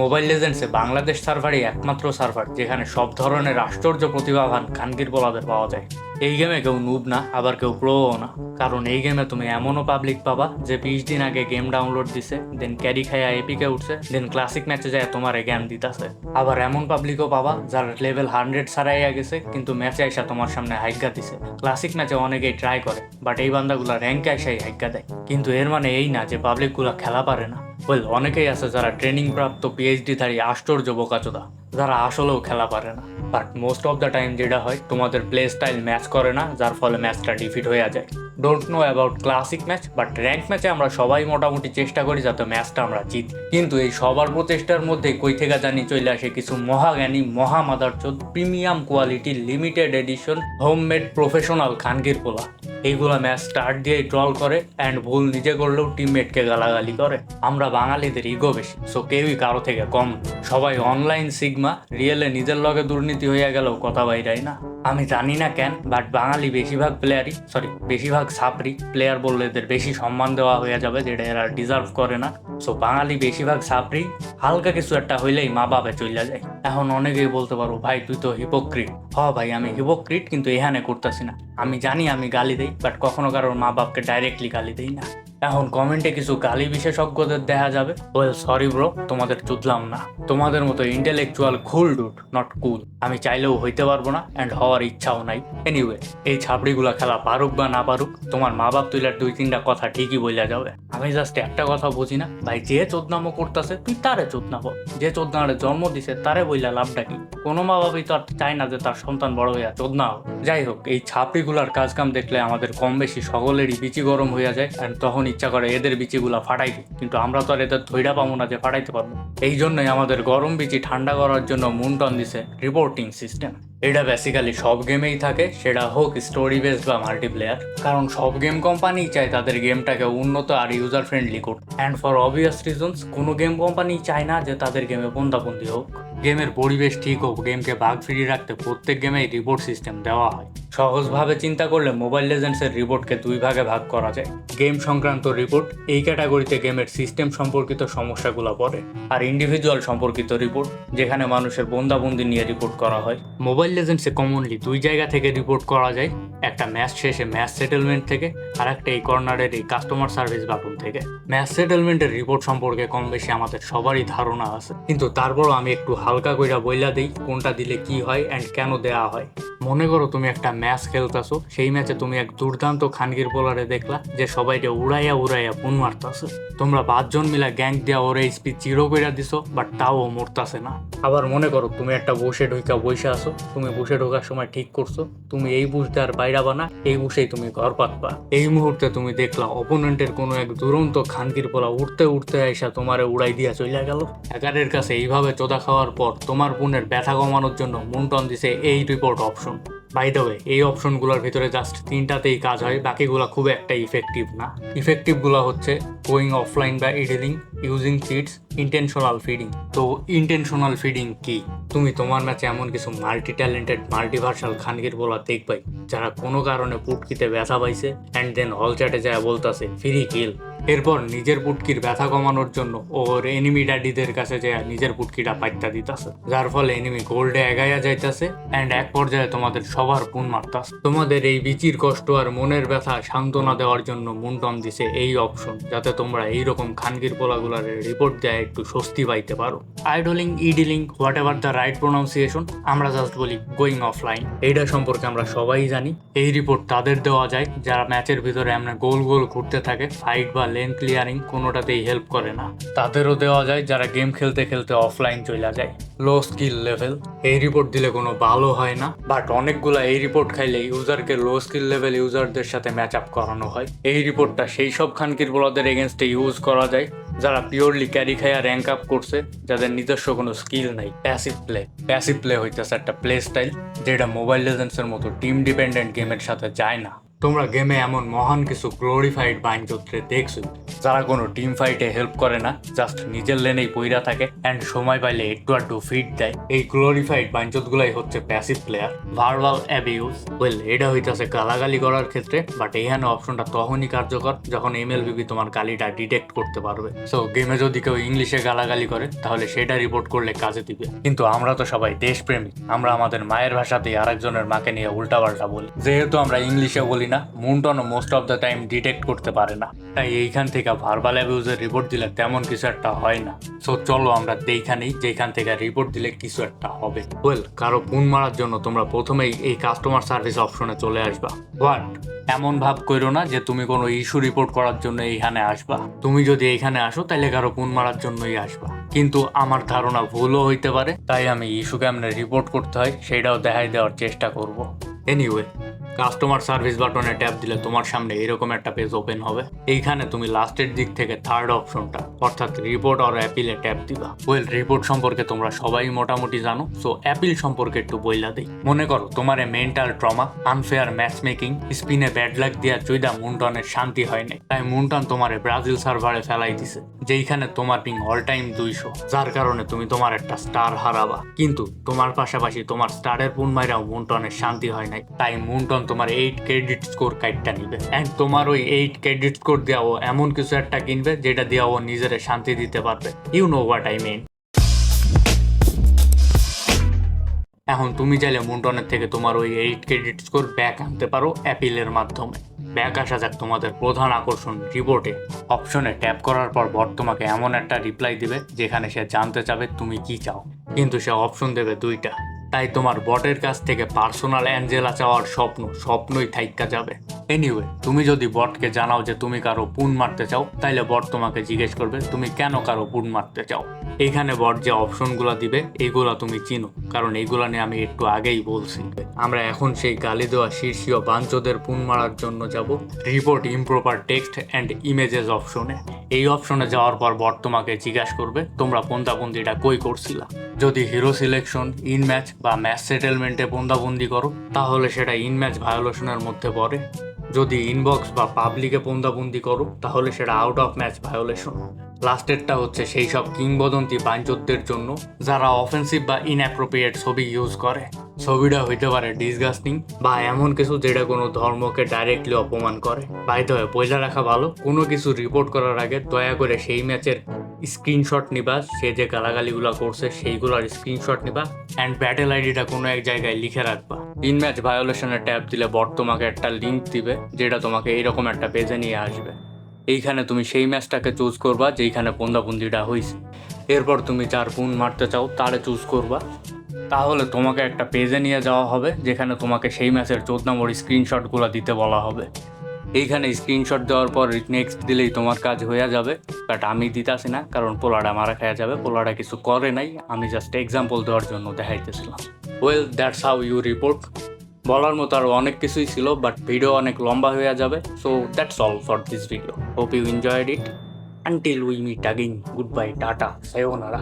Mobile লেজেন্ডসে Bangladesh সার্ভারই একমাত্র server যেখানে সব ধরনের আশ্চর্য প্রতিভাবান খানগির বলাদের পাওয়া যায়। এই গেমে কেউ নুব না, আবার কেউ প্রোও না। কারণ এই গেমে তুমি এমনও পাবলিক পাবা যে বিশ দিন আগে গেম ডাউনলোড দিছে দেন ক্যারি খাইয়া এপিকে উঠছে দেন ক্লাসিক ম্যাচে যায় তোমার জ্ঞান দিতেছে। আবার এমন পাবলিকও পাবা যার লেভেল হান্ড্রেড ছাড়াইয়া গেছে, কিন্তু ম্যাচে আইসা তোমার সামনে হাইগা দিছে। ক্লাসিক ম্যাচে অনেকেই ট্রাই করে বাট এই বান্দাগুলা র্যাঙ্কে আইসাই হাইগা দেয়। কিন্তু এর মানে এই না যে পাবলিকগুলা খেলা পারে না। ওয়েল অনেকেই আছে যারা ট্রেনিং প্রাপ্ত পিএইচডি ধারী আশ্চর্য বোকাচোদা, যারা আসলেও খেলা পারে না। But most of the time যেটা হয়, তোমাদের প্লে স্টাইল ম্যাচ করে না, যার ফলে ম্যাচটা ডিফিট হয়ে যায়। Don't know about classic match but rank ম্যাচে আমরা সবাই মোটামুটি চেষ্টা করি যাতে ম্যাচটা আমরা জিতি। কিন্তু এই সবার প্রচেষ্টার মধ্যে কই থেকে জানি চলে আসে কিছু মহাজ্ঞানী মহা মাদারচোদ premium quality limited edition homemade professional খানগির পোলা। এইগুলা ম্যাচ স্টার্ট দিয়ে ট্রল করে অ্যান্ড ভুল নিজে করলেও টিমমেটকে গালাগালি করে। আমরা বাঙালিদের ইগো বেশি সো কেউই কারও থেকে কম সবাই অনলাইন সিগমা রিয়েলে নিজের লগে দুর্নীতি হইয়া গেলেও কথা বাইরাই না। আমি জানি না কেন বাট বাঙালি বেশিরভাগ প্লেয়ারই সরি বেশিরভাগ সাপরি প্লেয়ার বললে এদের বেশি সম্মান দেওয়া হয়ে যাবে, যেটা এরা ডিজার্ভ করে না। সো বাঙালি বেশিরভাগ সাপরি হালকা কিছু একটা হইলেই মা বাপে চলে যায়। এখন অনেকেই বলতে পারো, ভাই, তুই তো হিপোক্রিট হ, ভাই, আমি হিপোক্রিট কিন্তু এখানে করতেছি না। আমি জানি আমি গালি দেই বাট কখনো কারোর মা বাপকে ডাইরেক্টলি গালি দেই না। এখন কমেন্টে কিছু গালি বিশেষজ্ঞদের দেখা যাবে। ওয়েল সরি ব্রো তোমাদের চুদলাম না। তোমাদের মতো ইন্টেলেকচুয়াল কুল ডুট নট কুল আমি চাইলেও হইতে পারব না অ্যান্ড হওয়ার ইচ্ছাও নাই। এনিওয়ে এই ছাপড়িগুলা খেলা পারুক বা না পারুক, তোমার মা বাপ তুইলার দুই তিনটা কথা ঠিকই বইলা যাবে। আমি জাস্ট একটা কথা বুঝি না, ভাই যে চোদনামো করতেছে, তুই তারে চোদনাবো যে চোদনারে জন্ম দিছে, তারে বইলা লাভটা কি? কোনো মা বাবাই তো আর চায় না যে তার সন্তান বড় হইয়া চোদনা হোক। যাই হোক, এই ছাপড়িগুলার কাজ কাম দেখলে আমাদের কম বেশি সকলেরই বিচি গরম হইয়া যায় অ্যান্ড তখন ইচ্ছা করে এদের বিচিগুলা ফাটাইতে। কিন্তু আমরা তো আর এদের ধৈর্য পাবো না যে ফাটাইতে পারব। এই জন্যই আমাদের গরম বিচি ঠান্ডা করার জন্য মুনটন দিছে রিপোর্টিং সিস্টেম এটা বেসিক্যালি সব গেমেই থাকে, সেটা হোক স্টোরি বেস বা মাল্টিপ্লেয়ার কারণ সব গেম কোম্পানি চায় তাদের গেমটাকে উন্নত আর ইউজার ফ্রেন্ডলি করতে। অ্যান্ড ফর অবভিয়াস রিজনস কোনো গেম কোম্পানি চায় না যে তাদের গেমে বন্দাবন্দি হোক। গেমের পরিবেশ ঠিক হোক, গেমকে বাগ ফ্রি রাখতে প্রত্যেক গেমেই রিপোর্ট সিস্টেম দেওয়া হয়। সহজভাবে চিন্তা করলে মোবাইল লেজেন্ডসের রিপোর্টকে দুই ভাগে ভাগ করা যায়। গেম সংক্রান্ত রিপোর্ট এই ক্যাটাগরিতে গেমের সিস্টেম সম্পর্কিত সমস্যাগুলো পড়ে, আর ইন্ডিভিজুয়াল সম্পর্কিত রিপোর্ট যেখানে মানুষের বন্দাবন্দি নিয়ে রিপোর্ট করা হয়। মোবাইল লেজেন্ডসে কমনলি দুই জায়গা থেকে রিপোর্ট করা যায়, একটা ম্যাচ শেষে ম্যাচ সেটেলমেন্ট থেকে, আর একটা এই কর্নারের এই কাস্টমার সার্ভিস বাটন থেকে। ম্যাচ সেটেলমেন্টের রিপোর্ট সম্পর্কে কম বেশি আমাদের সবারই ধারণা আছে, কিন্তু তারপরও আমি একটু হালকা কইরা বইলা দিই, কোনটা দিলে কি হয় অ্যান্ড কেন দেয়া হয়। মনে করো তুমি একটা ম্যাচ খেলতাছো, সেই ম্যাচে তুমি এক দুর্দান্ত খানগির বোলারে দেখলা, যে সবাইকে উড়াইয়া উড়াইয়া ফোন মারতাছে। তোমরা পাঁচজন মিলা গ্যাং দিয়া ওরে স্পিড জিরো কইরা দিছো বাট তাও মরতাছে না। আবার মনে করো, তুমি একটা বসে ঢুকা বসে আসো তুমি বসে ঢোকার সময় ঠিক করছ, তুমি এই বুঝ দেওয়ার বাইরা বানা এই বুঝেই তুমি ঘর পাতবা। এই মুহূর্তে তুমি দেখলা অপোনেন্টের কোনো এক দুরন্ত খানকির পোলা উঠতে উঠতে আইসা তোমারে উড়াই দিয়া চলে গেল। হ্যাকারের কাছে এইভাবে চোদা খাওয়ার পর তোমার বোনের ব্যথা কমানোর জন্য মুন্টন দিছে এই report option by the way এই অপশনগুলোর ভিতরে জাস্ট তিনটাতেই কাজ হয়, বাকিগুলো খুব একটা ইফেক্টিভ না। ইফেক্টিভগুলো হচ্ছে গোয়িং অফলাইন বা idling using cheats intentional feeding তো ইন্টেনশনাল ফিডিং কি? তুমি তোমার ম্যাচে এমন কিছু মাল্টি ট্যালেন্টেড মাল্টিভার্সাল খানগির বলা দেখবাই, যারা কোনো কারণে পুটকিতে ব্যথা পাইছে অ্যান্ড দেন হল চ্যাটে যায় বলতাছে ফ্রি কিল এরপর নিজের পুটকির ব্যথা কমানোর জন্য ওর এনিমি ড্যাডিদের কাছে যায় নিজের পুটকিটা পাইতা দিতাছে। যার ফলে এনিমি গোল্ডে এগাইয়া যাইতাছে অ্যান্ড এক পর্যায়ে তোমাদের সবার পুন মারতাছে। তোমাদের এই বিচির কষ্ট আর মনের ব্যথা সান্ত্বনা দেওয়ার জন্য মুন্টন দিছে এই অপশন যাতে তোমরা এইরকম খানগির পোলাগুলার রিপোর্ট দেয় একটু স্বস্তি পাইতে পারো। Idling idling whatever the right pronunciation আমরা জাস্ট বলি গোয়িং অফলাইন এইটা সম্পর্কে আমরা সবাই জানি। এই রিপোর্ট তাদের দেওয়া যায়, যারা ম্যাচের ভিতরে আমরা গোল গোল ঘুরতে থাকে ফাইট বা লেন ক্লিয়ারিং কোনোটাতেই হেল্প করে না। তাদেরও দেওয়া যায়, যারা গেম খেলতে খেলতে অফলাইন চলে যায়। লো স্কিল লেভেল এই রিপোর্ট দিলে কোনো ভালো হয় না। বাট অনেকগুলা এই রিপোর্ট খাইলে ইউজারকে লো স্কিল লেভেল ইউজারদের সাথে ম্যাচ আপ করানো হয়। এই রিপোর্টটা সেই সব খানকির বোলাদের এগেনস্টে ইউজ করা যায়, যারা পিওরলি ক্যারি খাইয়া র্যাঙ্ক আপ করছে, যাদের নিজস্ব কোনো স্কিল নাই। প্যাসিভ প্লে প্যাসিভ প্লে হইতেছে একটা প্লে স্টাইল যেটা মোবাইল লেজেন্সের মতো টিম ডিপেন্ডেন্ট গেমের সাথে যায় না। তোমরা গেমে এমন মহান কিছু গ্লোরিফাইড বাইনচত্রে দেখছ। যারা কোনো টিম ফাইটে হেল্প করে না জাস্ট নিজের লেনেই পইরা থাকে অ্যান্ড সময় পাইলে একটু একটু ফিট দেয়। এই গ্লোরিফাইড বাইনচত গুলাই হচ্ছে passive player verbal abuse well এটা হইতাছে গালাগালি করার ক্ষেত্রে বাট এইখানে অপশনটা তখনই কার্যকর যখন এমএলবিবি তোমার গালিটা ডিটেক্ট করতে পারবে। সো গেমে যদি কেউ ইংলিশে গালাগালি করে, তাহলে সেটা রিপোর্ট করলে কাজে দিবে। কিন্তু আমরা তো সবাই দেশপ্রেমিক, আমরা আমাদের মায়ের ভাষাতেই আরেকজনের মাকে নিয়ে উল্টাপাল্টা বলি। যেহেতু আমরা ইংলিশে বলি না মুন্টনও most of the time detect করতে পারে না। তাই এইখান থেকে ভার্বাল অ্যাবিউজের রিপোর্ট দিলে তেমন কিছু একটা হয় না। সো চলো আমরা দেখখানেই যেখান থেকে রিপোর্ট দিলে কিছু একটা হবে। ওয়েল কারও ফোন মারার জন্য তোমরা প্রথমেই এই কাস্টমার সার্ভিস অপশনে চলে আসবা। হোয়াট এমন ভাব করো না যে তুমি কোনো ইস্যু রিপোর্ট করার জন্য এইখানে আসবা। তুমি যদি এইখানে আসো তাহলে কারও ফোন মারার জন্যই আসবা। কিন্তু আমার ধারণা ভুলও হইতে পারে, তাই আমি ইস্যু কেমনে রিপোর্ট করতে হয়, সেটাও দেখাই দেওয়ার চেষ্টা করব। এনিওয়ে কাস্টমার সার্ভিস বাটনে ট্যাপ দিলে তোমার সামনে এরকম একটা পেজ ওপেন হবে। এইখানে তুমি লাস্টের দিক থেকে থার্ড অপশনটা অর্থাৎ রিপোর্ট অর অ্যাপিলে ট্যাপ দিবা। ওয়েল রিপোর্ট সম্পর্কে তোমরা সবাই মোটামুটি জানো সো অ্যাপিল সম্পর্কে একটু বইলা দিই। মনে করো, তোমার mental trauma unfair match making স্পিনে bad luck দিয়া চুইদা মুন্টনের শান্তি হয় নাই। তাই মুন্টন তোমারে ব্রাজিল সার্ভারে ফেলাই দিছে, যেইখানে তোমার পিং অল টাইম দুইশো, যার কারণে তুমি তোমার একটা স্টার হারাবা। কিন্তু তোমার পাশাপাশি তোমার স্টারের পুন মাইরাও মুন্টনের শান্তি হয় নাই, তাই মুন্টন তোমার এইট ক্রেডিট স্কোর কার্ডটা নিবে। অ্যান্ড তোমার ওই এইট ক্রেডিট স্কোর দেওয়া এমন কিছু একটা কিনবে, যেটা দেওয়া ও নিজের শান্তি দিতে পারবে। You know what I mean এখন তুমি চাইলে মুন্টনের থেকে তোমার ওই এইট ক্রেডিট স্কোর ব্যাক আনতে পারো অ্যাপিলের মাধ্যমে। ব্যাক আসা যাক তোমাদের প্রধান আকর্ষণ রিপোর্টে অপশনে ট্যাপ করার পর বট তোমাকে এমন একটা রিপ্লাই দিবে যেখানে সে জানতে চাবে তুমি কি চাও। কিন্তু সে অপশন দেবে দুইটা। তাই তোমার বটের কাছ থেকে পার্সোনাল অ্যাঞ্জেলা চাওয়ার স্বপ্ন, স্বপ্নই থাইকা যাবে। এনিওয়ে তুমি যদি বটকে জানাও যে তুমি কারও পুন মারতে চাও, তাইলে বট তোমাকে জিজ্ঞেস করবে, তুমি কেন কারও পুন মারতে চাও? এখানে বট যে অপশনগুলো দিবে এইগুলা তুমি চিনো, কারণ এইগুলা নিয়ে আমি একটু আগেই বলছি। আমরা এখন সেই গালি দেওয়া শীর্ষীয় বাঞ্চদের পুন মারার জন্য যাব। Report improper text and images অপশনে এই অপশনে যাওয়ার পর বট তোমাকে জিজ্ঞাসা করবে, তোমরা পন্দাবন্দিটা কই করছিলা? যদি হিরো সিলেকশন ইন ম্যাচ বা ম্যাচ সেটেলমেন্টে পন্দাবন্দি করো, তাহলে সেটা ইন ম্যাচ ভায়োলেশনের মধ্যে পড়ে। যদি ইনবক্স বা পাবলিকে পন্দাবন্দি করো, তাহলে সেটা আউট অফ ম্যাচ ভায়োলেশন লাস্টেরটা হচ্ছে সেই সব কিংবদন্তি বাঞ্চতদের জন্য, যারা অফেন্সিভ বা ইনঅ্যাপ্রোপ্রিয়েট ছবি ইউজ করে। ছবিটা হইতে পারে ডিসগাস্টিং বা এমন কিছু যেটা কোনো ধর্মকে ডাইরেক্টলি অপমান করে। বাইতে হয় পয়লা রাখা ভালো, কোনো কিছু রিপোর্ট করার আগে দয়া করে সেই ম্যাচের স্ক্রিনশট নিবা, সে যে গালাগালিগুলো করছে সেইগুলোর স্ক্রিনশট নিবা অ্যান্ড ব্যাটেল আইডিটা কোনো এক জায়গায় লিখে রাখবা। ইন ম্যাচ ভায়োলেশনের ট্যাব দিলে বট তোমাকে একটা লিঙ্ক দিবে, যেটা তোমাকে এইরকম একটা পেজে নিয়ে আসবে। এইখানে তুমি সেই ম্যাচটাকে চুজ করবা, যেইখানে বন্দাবন্দিটা হয়েছে এরপর তুমি যার পুন মারতে চাও, তারে চুজ করবা। তাহলে তোমাকে একটা পেজে নিয়ে যাওয়া হবে, যেখানে তোমাকে সেই ম্যাচের চোদ্দ নম্বর স্ক্রিনশটগুলো দিতে বলা হবে। এইখানে স্ক্রিনশট দেওয়ার পর নেক্সট দিলেই তোমার কাজ হয়ে যাবে। বাট আমি দিতাছি না, কারণ পোলাটা মারা খাওয়া যাবে পোলাটা কিছু করে নাই। আমি জাস্ট এক্সাম্পল দেওয়ার জন্য দেখাইতেছিলাম। Well that's how you report বলার মতো আরও অনেক কিছুই ছিল বাট ভিডিও অনেক লম্বা হয়ে যাবে। So that's all for this video hope you enjoyed it until we meet again goodbye tata সায়োনারা